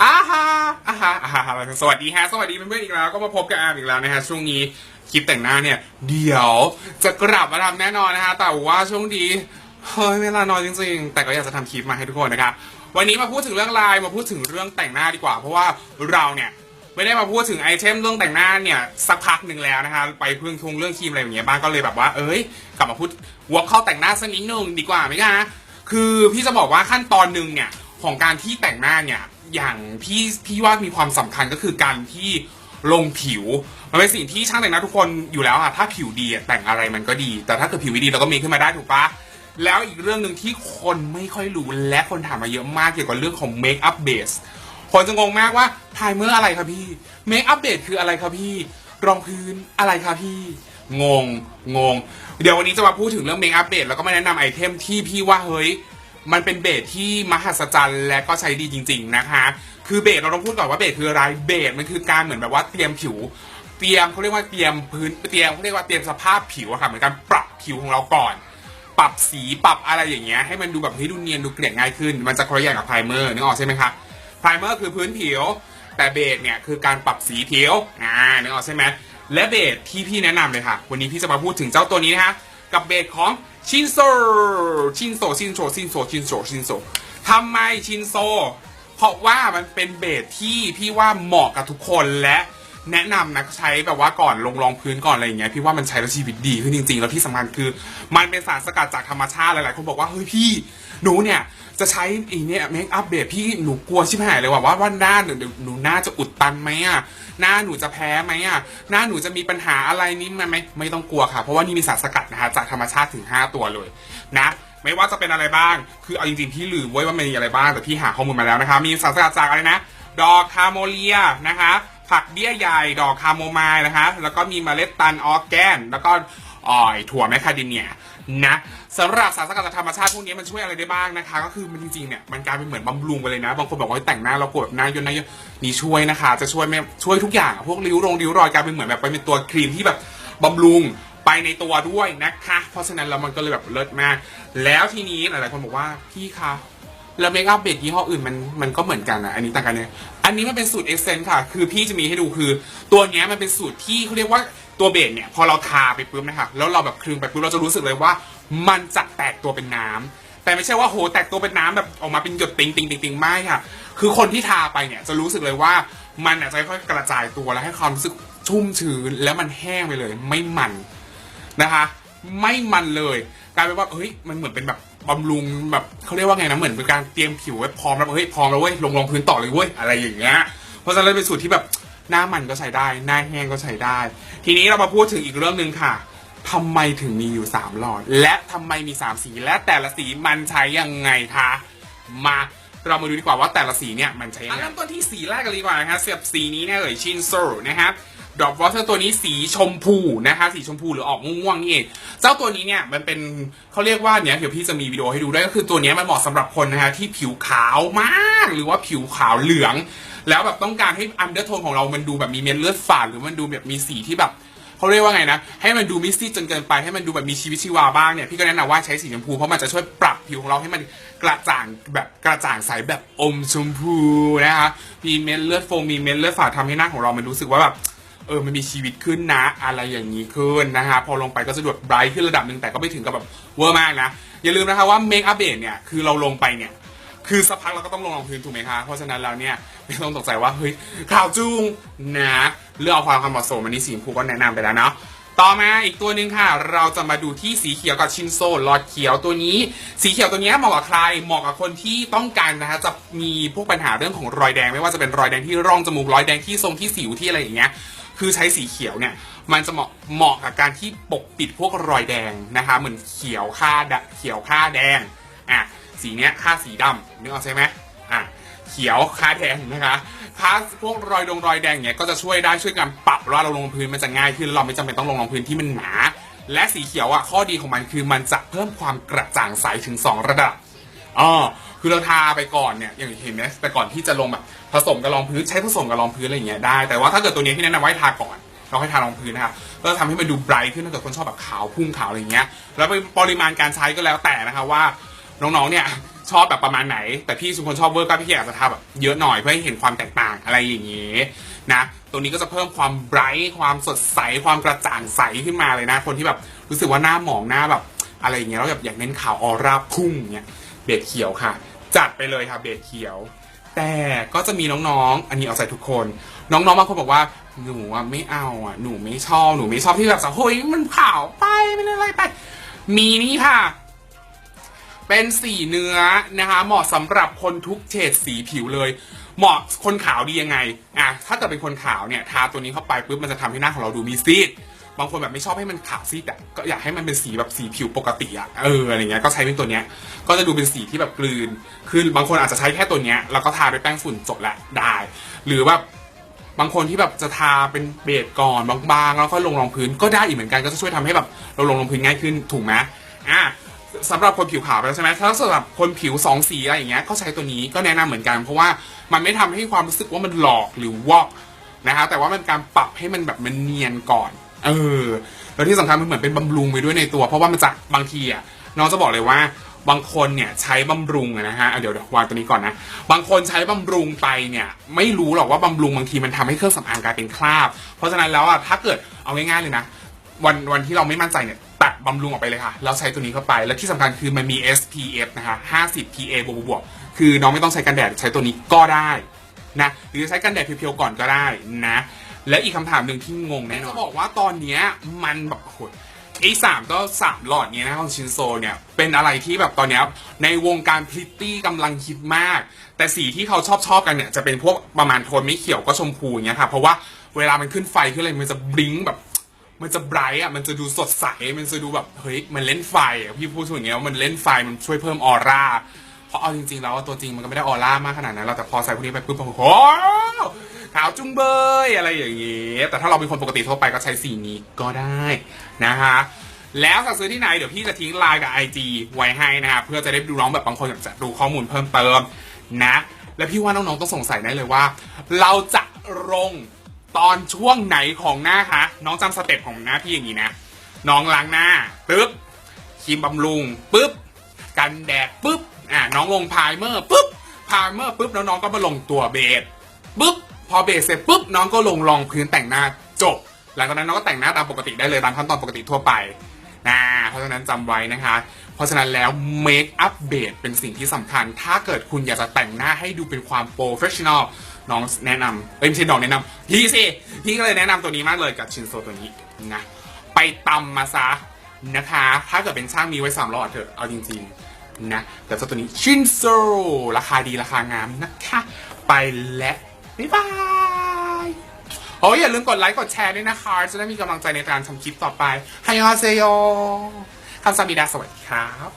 อาฮาอาฮาอาฮาสวัสดีฮะ สวัสดีเพื่อนๆอีกแล้ว ก็มาพบกับอาร์มอีกแล้วนะฮะ ช่วงนี้คลิปแต่งหน้าเนี่ย เดี๋ยวจะกลับมาทำแน่นอนนะฮะ แต่ว่าช่วงนี้เฮ้ยเวลานอยจริงๆ แต่ก็อยากจะทำคลิปมาให้ทุกคนนะครับ วันนี้มาพูดถึงเรื่องไลน์มาพูดถึงเรื่องแต่งหน้าดีกว่า เพราะว่าเราเนี่ยไม่ได้มาพูดถึงไอเทมเรื่องแต่งหน้าเนี่ยสักพักหนึ่งแล้วนะคะไปเพิ่งทงเรื่องครีมอะไรอย่างเงี้ยบ้างก็เลยแบบว่า เอ้ย กลับมาพูดวอล์กเข้าแต่งหน้าสักนิดนึงดีกว่าไหมคะคือพี่จะบอกว่าขั้นตอนหนึ่งเนี่ยของการที่แต่งหน้าเนี่ย อย่างพี่พี่ว่ามีความสำคัญก็คือการที่ลงผิว มันเป็นสิ่งที่ช่างแต่งหน้าทุกคนอยู่แล้วอะถ้าผิวดีแต่งอะไรมันก็ดี แต่ถ้าเกิดผิวไม่ดีเราก็มีขึ้นมาได้ถูกปะแล้วอีกเรื่องหนึ่งที่คนไม่ค่อยรู้และคนถามมาเยอะมากเกี่ยวกับเรื่องของเมคอัพเบสคนจะงงมากว่าไพรเมอร์อะไรครับพี่เมคอัพเบสคืออะไรครับพี่รองพื้นอะไรครับพี่งงงง เดี๋ยววันนี้จะมาพูดถึงเรื่องเมคอัพเบสแล้วก็มาแนะนำไอเทมที่พี่ว่าเฮ้ย มันเป็นเบสที่มหัศจรรย์และก็ใช้ดีจริง ๆนะคะ คือเบสเราต้องพูดก่อนว่าเบสคืออะไรเบสมันคือการเหมือนแบบว่าเตรียมผิว เตรียมเขาเรียกว่าเตรียมพื้นเตรียมเขาเรียกว่าเตรียมสภาพผิวอะค่ะเหมือนการปรับผิวของเราก่อน ปรับสีปรับอะไรอย่างเงี้ยให้มันดูแบบเฮ้ยดูเนียนดูเกลี่ยง่ายขึ้น มันจะคนละอย่างกับไพรเมอร์นึกออกใช่ไหมคะไพรเมอร์คือพื้นผิว แต่เบสเนี่ยคือการปรับสีผิวอ่านึกออกใช่ไหมและเบสที่พี่แนะนำเลยค่ะ วันนี้พี่จะมาพูดถึงเจ้าตัวนี้นะคะกับเบสของ ชินโซ ชินโซ ชินโซ ชินโซ ชินโซ ชินโซทำไมชินโซ เพราะว่ามันเป็นเบสที่พี่ว่าเหมาะกับทุกคนและ แนะนำนะใช้แบบว่าก่อนลงรองพื้นก่อนอะไรอย่างเงี้ยพี่ว่ามันใช้แล้วชีวิตดีขึ้นจริง ๆ แล้วที่สำคัญคือ มันเป็นสารสกัดจากธรรมชาติหลายๆคนบอกว่าเฮ้ยพี่หนูเนี่ยจะใช้อีเนี่ยเมคอัพเบสพี่หนูกลัวชิบหายเลยว่าว่าว่าหน้าหนูหนูหน้าจะอุดตันไหมอะหน้าหนูจะแพ้ไหมอะหน้าหนูจะมีปัญหาอะไรนี้ไหมไม่ไม่ต้องกลัวค่ะ เพราะว่านี่มีสารสกัดนะคะจากธรรมชาติถึง 5 ตัวเลยนะไม่ว่าจะเป็นอะไรบ้าง คือเอาจริงๆพี่ลืมไว้ว่ามันมีอะไรบ้างแต่พี่หาข้อมูลมาแล้วนะคะ มีสารสกัดจากอะไรนะ ดอกคาโมเลียนะคะ ผักเบี้ยใหญ่ดอกคาโมไมล์นะคะแล้วก็มีเมล็ดตันออร์แกน แล้วก็อ่อยถั่วแมคคาเดเมียนะสำหรับสารสกัดจากธรรมชาติพวกนี้มันช่วยอะไรได้บ้างนะคะ ก็คือมันจริงๆเนี่ยมันกลายเป็นเหมือนบำรุงไปเลยนะ บางคนบอกว่าแต่งหน้าเราปวดหน้ายนหน้ายนนี่ช่วยนะคะ จะช่วยไม่ช่วยทุกอย่างพวกริ้วรงริ้วรอยกลายเป็นเหมือนแบบไปเป็นตัวครีมที่แบบบำรุงไปในตัวด้วยนะคะ เพราะฉะนั้นแล้วมันก็เลยแบบเลิศมาก แล้วทีนี้หลายๆคนบอกว่าพี่คะแล้วเมคอัพเบสยี่ห้ออื่นมันมันก็เหมือนกันอะอันนี้ต่างกันเนี่ย อันนี้มันเป็นสูตรเอ็กเซนค่ะ คือพี่จะมีให้ดูคือ ตัวเนี้ยมันเป็นสูตรที่เขาเรียกว่าตัวเบสเนี่ย พอเราทาไปปุ๊บนะคะ แล้วเราแบบคลึงไปปุ๊บเราจะรู้สึกเลยว่า มันจะแตกตัวเป็นน้ำแต่ไม่ใช่ว่าโหแตกตัวเป็นน้ำแบบออกมาเป็นหยดติงติงติงติงไม่ค่ะ คือคนที่ทาไปเนี่ยจะรู้สึกเลยว่ามันอาจจะค่อยๆกระจายตัวแล้วให้ความรู้สึกชุ่มชื้นแล้วมันแห้งไปเลย ไม่มันนะคะ ไม่มันเลยกลายเป็นว่าเฮ้ยมันเหมือนเป็นแบบ บำรุงแบบเขาเรียกว่าไงนะเหมือนเป็นการเตรียมผิวไว้พร้อมแล้วเฮ้ยพร้อมแล้วเว้ยลงรองพื้นต่อเลยเว้ยอะไรอย่างเงี้ยเพราะฉะนั้นเป็นสูตรที่แบบหน้ามันก็ใช้ได้ หน้าแห้งก็ใช้ได้ ทีนี้เรามาพูดถึงอีกเรื่องหนึ่งค่ะทำไมถึงมีอยู่ 3 หลอด และทำไมมี 3 สีและแต่ละสีมันใช้ยังไงคะมาเรามาดูดีกว่าว่าแต่ละสีเนี่ยมันใช้ยังไงเริ่มต้นที่สีแรกกันดีกว่านะคะเสียบสีนี้เนี่ยเอ่ยชินโซนะครับ ดอกวอเตอร์ตัวนี้สีชมพูนะคะ สีชมพูหรือออกม่วงๆนี่เองเจ้าตัวนี้เนี่ยมันเป็นเขาเรียกว่าเนี่ยเดี๋ยวพี่จะมีวิดีโอให้ดูด้วยก็คือตัวนี้มันเหมาะสำหรับคนนะคะที่ผิวขาวมาก หรือว่าผิวขาวเหลือง แล้วแบบต้องการให้อันเดอร์โทนของเรามันดูแบบมีเม็ดเลือดฝาดหรือมันดูแบบมีสีที่แบบเขาเรียกว่าไงนะ ให้มันดูไม่ซีดจนเกินไปให้มันดูแบบมีชีวิตชีวาบ้างเนี่ยพี่ก็แนะนำว่าใช้สีชมพูเพราะมันจะช่วยปรับผิวของเราให้มันกระจ่างแบบกระจ่างใสแบบอมชมพูนะคะมีเม็ดเลือดโฟมมีเม็ดเลือดฝาดทำให้หน้าของเรามันรู้สึกว่าแบบ เออมันมีชีวิตขึ้นนะอะไรอย่างนี้ขึ้นนะฮะพอลงไปก็จะดูแบบไบรท์ขึ้นระดับหนึ่งแต่ก็ไม่ถึงกับแบบเวอร์มากนะอย่าลืมนะคะว่าเมคอัพเบสเนี่ยคือเราลงไปเนี่ยคือสักพักเราก็ต้องลงรองพื้นถูกไหมคะ เพราะฉะนั้นแล้วเนี่ยไม่ต้องตกใจว่าเฮ้ยข่าวจุงนะเรื่องเอาความความเหมาะสมอันนี้สีชมพูก็แนะนำไปแล้วเนาะต่อมาอีกตัวหนึ่งค่ะ เราจะมาดูที่สีเขียวกับชินโซหลอดเขียวตัวนี้ สีเขียวตัวนี้เหมาะกับใครเหมาะกับคนที่ต้องการนะฮะจะมีพวกปัญหาเรื่องของรอยแดง ไม่ว่าจะเป็นรอยแดงที่ร่องจมูกรอยแดงที่ทรงที่สิวที่อะไรอย่างเงี้ย คือใช้สีเขียวเนี่ยมันจะเหมาะเหมาะกับการที่ปกปิดพวกรอยแดงนะคะ เหมือนเขียวค่าดะเขียวค่าแดงอะสีเนี้ยค่าสีดำนึกออกใช่ไหมอะเขียวค่าแดงนะคะค่าพวกรอยดงรอยแดงเนี่ยก็จะช่วยได้ช่วยกันปรับว่าเราลงพื้นมันจะง่ายขึ้นเราไม่จำเป็นต้องลงรองพื้นที่มันหนา และสีเขียวอะข้อดีของมันคือมันจะเพิ่มความกระจ่างใสถึง 2 ระดับ อ๋อคือเราทาไปก่อนเนี่ยอย่างเห็นไหมแต่ก่อนที่จะลงแบบผสมกับรองพื้นใช้ผสมกับรองพื้นอะไรอย่างเงี้ยได้แต่ว่าถ้าเกิดตัวนี้ที่แนะนำไว้ทาก่อนเราให้ทารองพื้นนะครับก็จะทำให้มันดูไบรท์ขึ้นถ้าเกิดคนชอบแบบขาวพุ่งขาวอะไรอย่างเงี้ย แล้วปริมาณการใช้ก็แล้วแต่นะคะว่าน้องๆเนี่ยชอบแบบประมาณไหน แต่พี่ชุคนชอบเวอร์ก็พี่อยากจะทาแบบเยอะหน่อยเพื่อให้เห็นความแตกต่างอะไรอย่างนี้นะตรงนี้ก็จะเพิ่มความไบรท์ความสดใสความกระจ่างใสขึ้นมาเลยนะ คนที่แบบรู้สึกว่าหน้าหมองหน้าแบบอะไรอย่างเงี้ยแล้วแบบอยากเน้นขาวออร่าพุ่งเนี่ย เบดเขียวค่ะ จัดไปเลยค่ะเบดเขียว แต่ก็จะมีน้องๆ อันนี้เอาใจทุกคน น้องๆบางคนบอกว่าหนูอะไม่เอาอะหนูไม่ชอบหนูไม่ชอบที่แบบสังเฮ้ยมันขาวไปไม่ได้อะไรไป มีนี่ค่ะ เป็นสีเนื้อนะคะ เหมาะสำหรับคนทุกเฉดสีผิวเลย เหมาะคนขาวดียังไงอะถ้าเกิดเป็นคนขาวเนี่ยทาตัวนี้เข้าไปปุ๊บมันจะทำให้หน้าของเราดูมีซีด บางคนแบบไม่ชอบให้มันขาวซีดอะก็อยากให้มันเป็นสีแบบสีผิวปกติอะเอออะไรเงี้ยก็ใช้เป็นตัวเนี้ยก็จะดูเป็นสีที่แบบกลืน คือบางคนอาจจะใช้แค่ตัวเนี้ยแล้วก็ทาด้วยแป้งฝุ่นจบละได้ หรือว่าบางคนที่แบบจะทาเป็นเบสก่อนบางๆแล้วก็ลงรองพื้นก็ได้อีกเหมือนกันก็จะช่วยทำให้แบบเราลงรองพื้นง่ายขึ้นถูกไหมอะสำหรับคนผิวขาวไปแล้วใช่ไหมถ้าสำหรับคนผิวสองสีอะไรอย่างเงี้ยก็ใช้ตัวนี้ก็แนะนำเหมือนกัน เพราะว่ามันไม่ทำให้ความรู้สึกว่ามันหลอกหรือวอกนะฮะแต่ว่ามันการปรับให้มันแบบมันเนียนก่อน เออแล้วที่สำคัญมันเหมือนเป็นบำรุงไปด้วยในตัว เพราะว่ามันจะบางทีอะน้องจะบอกเลยว่าบางคนเนี่ยใช้บำรุงอะนะฮะอะเดี๋ยวเดี๋ยววางตัวนี้ก่อนนะ บางคนใช้บำรุงไปเนี่ยไม่รู้หรอกว่าบำรุงบางทีมันทำให้เครื่องสำอางกลายเป็นคราบ เพราะฉะนั้นแล้วอะถ้าเกิดเอาง่ายๆเลยนะ วันวันที่เราไม่มั่นใจเนี่ยตัดบำรุงออกไปเลยค่ะ แล้วใช้ตัวนี้เข้าไป แล้วที่สำคัญคือมันมี SPF นะคะ50 PA บวกบวกๆคือน้องไม่ต้องใช้กันแดดใช้ตัวนี้ก็ได้นะหรือใช้กันแดดเพียวๆก่อนก็ได้นะ และอีกคำถามหนึ่งที่งงแน่นอนจะบอกว่าตอนเนี้ยมันแบบโอ้โหไอ้สามก็สามหลอดเนี้ยนะของชินโซเนี่ย เป็นอะไรที่แบบตอนเนี้ยในวงการพริตตี้กำลังฮิตมาก แต่สีที่เขาชอบชอบกันเนี่ยจะเป็นพวกประมาณโทนไม่เขียวก็ชมพูอย่างเงี้ยค่ะ เพราะว่าเวลามันขึ้นไฟขึ้นอะไรมันจะบลิงก์แบบ มันจะไบรท์อะมันจะดูสดใส มันจะดูแบบเฮ้ยมันเล่นไฟอะพี่พูดอย่างเงี้ยว่ามันเล่นไฟมันช่วยเพิ่มออร่าเพราะเอาจริงๆแล้วว่าตัวจริงมันก็ไม่ได้ออร่ามากขนาดนั้นเราแต่พอใส่พวกนี้ไปปุ๊บโอ้โห ขาวจุ้งเบยอะไรอย่างเงี้ยแต่ถ้าเราเป็นคนปกติทั่วไปก็ใช้สีนี้ก็ได้นะคะ แล้วสั่งซื้อที่ไหนเดี๋ยวพี่จะทิ้งไลน์กับ IG ไว้ให้นะครับเพื่อจะได้ดูน้องแบบบางคนอยากจะดูข้อมูลเพิ่มเติมนะ และพี่ว่าน้องๆต้องสงสัยได้เลยว่า เราจะลงตอนช่วงไหนของหน้าคะน้องจำสเต็ปของหน้าพี่อย่างนี้นะ น้องล้างหน้าปึ๊บครีมบำรุงปึ๊บกันแดดปึ๊บอะน้องลงไพรเมอร์ปึ๊บไพรเมอร์ปึ๊บแล้วน้องก็มาลงตัวเบสปึ๊บ พอเบสเสร็จปุ๊บน้องก็ลงรองพื้นแต่งหน้าจบ หลังจากนั้นน้องก็แต่งหน้าตามปกติได้เลยตามขั้นตอนปกติทั่วไปนะเพราะฉะนั้นจำไว้นะคะ เพราะฉะนั้นแล้วเมคอัพเบสเป็นสิ่งที่สำคัญ ถ้าเกิดคุณอยากจะแต่งหน้าให้ดูเป็นความโปรเฟชชั่นอลน้องแนะนำเอ้ยไม่ใช่น้องแนะนำพี่สิพี่ก็เลยแนะนำตัวนี้มากเลยกับชินโซตัวนี้นะไปตำมาซะนะคะ ถ้าเกิดเป็นช่างมีไว้สามรอยเถอะเอาจริงๆนะแต่เจ้าตัวนี้ชินโซราคาดีราคางามนะคะ ไปและ บ๊ายบายโอ้ยอย่าลืมกดไลค์กดแชร์ด้วยนะคะ จะได้มีกำลังใจในการทำคลิปต่อไปไฮยอเซโยคำสามิดาสวัสดีครับ